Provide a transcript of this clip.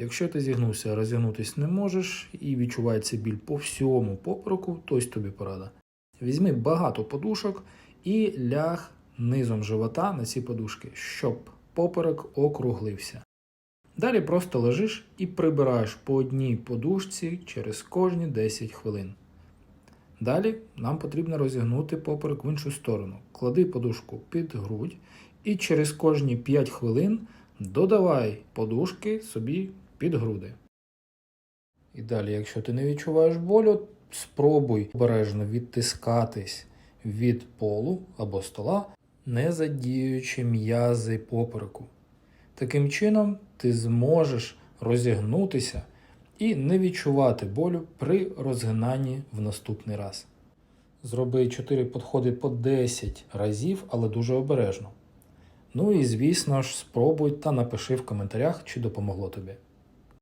Якщо ти зігнувся, розігнутися не можеш і відчувається біль по всьому попереку, то ось тобі порада. Візьми багато подушок і ляг низом живота на ці подушки, щоб поперек округлився. Далі просто лежиш і прибираєш по одній подушці через кожні 10 хвилин. Далі нам потрібно розігнути поперек в іншу сторону. Клади подушку під грудь і через кожні 5 хвилин додавай подушки собі під груди. І далі, якщо ти не відчуваєш болю, спробуй обережно відтискатись від полу або стола, не задіюючи м'язи попереку. Таким чином, ти зможеш розігнутися і не відчувати болю при розгинанні в наступний раз. Зроби 4 підходи по 10 разів, але дуже обережно. Ну і звісно ж, спробуй та напиши в коментарях, чи допомогло тобі.